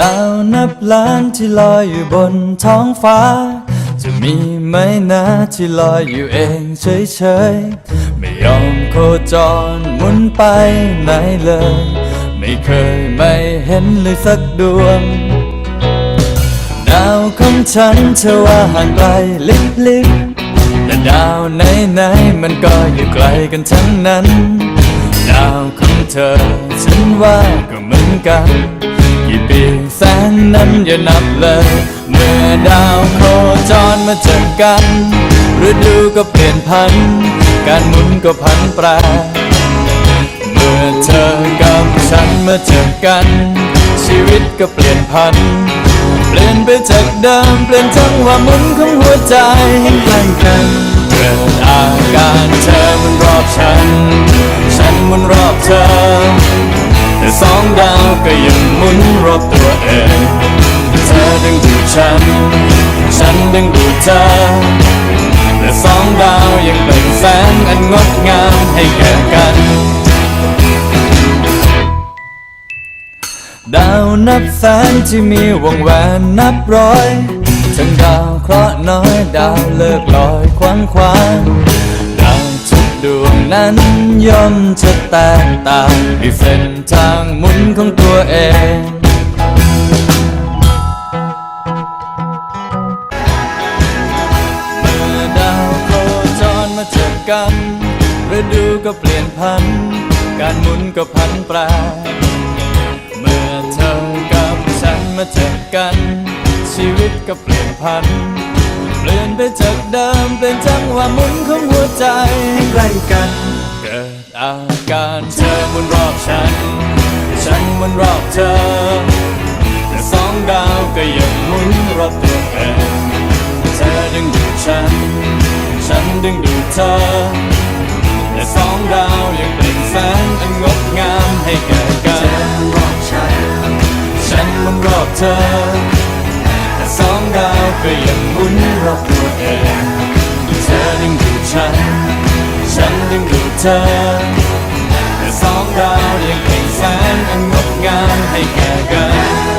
ดาวนับล้านที่ลอยอยู่บนท้องฟ้า จะมีไหมนะที่ลอยอยู่เองเฉยๆ ไม่ยอมโคจรหมุนไปไหนเลย ไม่เคยไม่เห็นเลยสักดวง ดาวของฉันเธอว่าห่างไกลลิบๆแต่ดาวไหนๆมันก็อยู่ไกลกันทั้งนั้น ดาวของเธอฉันว่า กันกี่ปีแสนนั้นอย่านับเลย เมื่อดาวโคจรมาเจอกันฤดูก็เปลี่ยนพัน การหมุนก็พันแปร เมื่อเธอกับฉันมาเจอกัน ชีวิตก็เปลี่ยนพัน เปลี่ยนไปจากเดิมเปลี่ยนจังหวะหมุนของหัวใจให้ใกล้กัน สองดาวก็ยังหมุนรอบตัวเอง เธอดึงดูดฉัน ฉันดึงดูดเธอแต่สองดาวยังเปล่งแสงอันงดงามให้แก่กัน ดาวนับแสนที่มีวงแหวนนับร้อย ทั้งดาวเคราะห์น้อยดาวเลิกลอยควางควาง ดวงนั้นย่อมจะแตกต่างมีเส้นทางหมุนของตัวเองเมื่อดาวโคจรมาเจอกันฤดูก็เปลี่ยนพัน การหมุนก็พันแปรเมื่อเธอกับฉันมาเจอกัน ชีวิตก็เปลี่ยนพัน ไปจากเดิมเป็นจังหวะหมุนของหัวใจใกล้กัน เกิดอาการเธอหมุนรอบฉัน ฉันหมุนรอบเธอ แต่สองดาวก็ยังหมุนรอบตัวเองเธอดึงดูดฉัน ฉันดึงดูดเธอ แต่สองดาวยังเปล่งแสงอันงดงามให้แก่กันเธอวนรอบฉันหมุนรอบเธอ ดาวก็ยังหมุนรอบตัวเองเธอดึงดูดฉัน ฉันดึงดูดเธอแต่สองดาวยังเปล่งแสงอันงดงามให้แก่กัน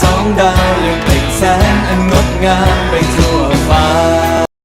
สองดาวยังเปล่งแสงอันงดงามไปทั่ว